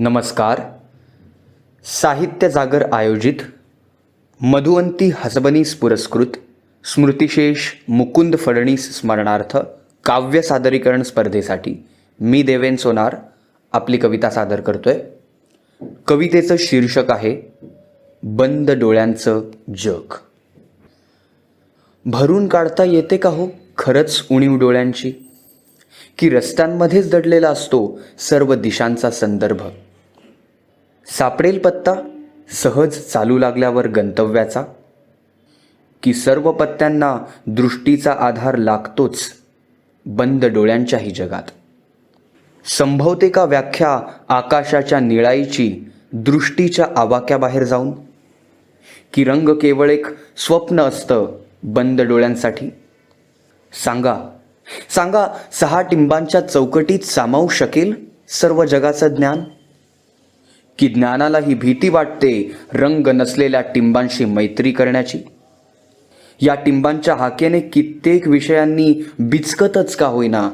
नमस्कार. साहित्य जागर आयोजित मधुवंती हसबनीस पुरस्कृत स्मृतिशेष मुकुंद फडणीस स्मरणार्थ काव्य सादरीकरण स्पर्धेसाठी मी देवेन सोनार आपली कविता सादर करतोय. कवितेचं शीर्षक आहे बंद डोळ्यांचं जग. भरून काढता येते का हो खरंच उणीव डोळ्यांची? की रस्त्यांमध्येच दडलेला असतो सर्व दिशांचा संदर्भ. सापडेल पत्ता सहज चालू लागल्यावर गंतव्याचा? की सर्व पत्त्यांना दृष्टीचा आधार लागतोच बंद डोळ्यांच्याही जगात? संभवते का व्याख्या आकाशाच्या निळाईची दृष्टीच्या आवाक्याबाहेर जाऊन? की रंग केवळ एक स्वप्न असतं बंद डोळ्यांसाठी? सांगा. सांगा सहा टिंबांच्या चौकटीत सामावू शकेल सर्व जगाचं ज्ञान? की ज्ञानाला ही भीती वाटते रंग नसलेल्या टिंबांशी मैत्री करण्याची. या टिंबांच्या हाकेने कित्येक विषयांनी बिचकतच का होईना.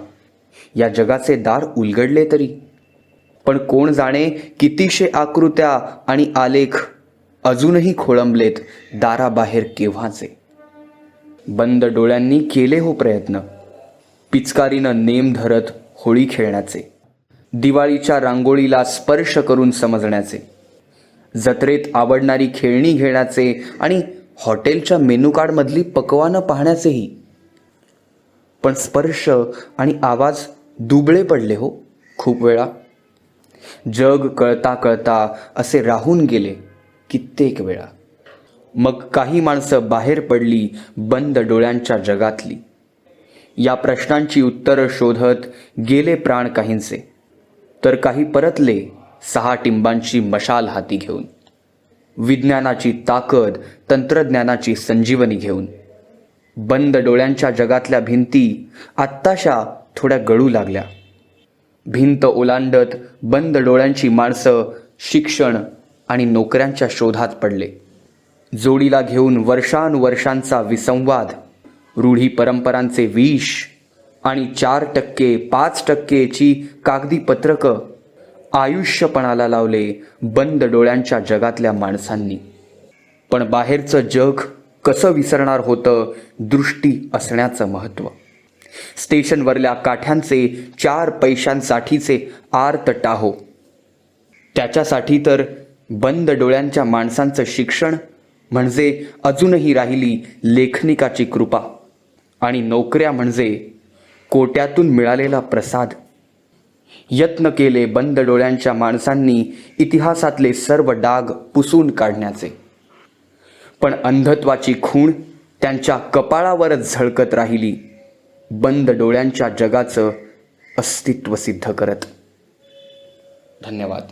या जगाचे दार उलगडले तरी. पण कोण जाणे कितीशे आकृत्या आणि आलेख अजूनही खोळंबलेत दाराबाहेर केव्हाचे. बंद डोळ्यांनी केले हो प्रयत्न. पिचकारीनं नेम धरत होळी खेळण्याचे. दिवाळीच्या रांगोळीला स्पर्श करून समजण्याचे जत्रेत आवडणारी खेळणी घेण्याचे आणि हॉटेलच्या मेनू कार्डमधली पकवानं पाहण्याचेही. पण स्पर्श आणि आवाज दुबळे पडले हो खूप वेळा. जग कळता कळता असे राहून गेले कित्येक वेळा. मग काही माणसं बाहेर पडली बंद डोळ्यांच्या जगातली. या प्रश्नांची उत्तरं शोधत गेले प्राण काहींचे. तर काही परतले सहा टिंबांची मशाल हाती घेऊन. विज्ञानाची ताकद तंत्रज्ञानाची संजीवनी घेऊन. बंद डोळ्यांच्या जगातल्या भिंती आत्ताशा थोड्या गळू लागल्या. भिंत ओलांडत बंद डोळ्यांची माणसं शिक्षण आणि नोकऱ्यांच्या शोधात पडले. जोडीला घेऊन वर्षानुवर्षांचा विसंवाद रूढी परंपरांचे विष आणि चार टक्के पाच टक्केची कागदी पत्रकं आयुष्यपणाला लावले बंद डोळ्यांच्या जगातल्या माणसांनी. पण बाहेरचं जग कसं विसरणार होतं दृष्टी असण्याचं महत्त्व. स्टेशनवरल्या काठ्यांचे चार पैशांसाठीचे आर्त टाहो. त्याच्यासाठी तर बंद डोळ्यांच्या माणसांचं शिक्षण म्हणजे अजूनही राहिली लेखनिकाची कृपा. आणि नोकऱ्या म्हणजे कोट्यातून मिळालेला प्रसाद. यत्न केले बंद डोळ्यांच्या माणसांनी इतिहासातले सर्व डाग पुसून काढण्याचे. पण अंधत्वाची खूण त्यांच्या कपाळावरच झळकत राहिली. बंद डोळ्यांच्या जगाचं अस्तित्व सिद्ध करत. धन्यवाद.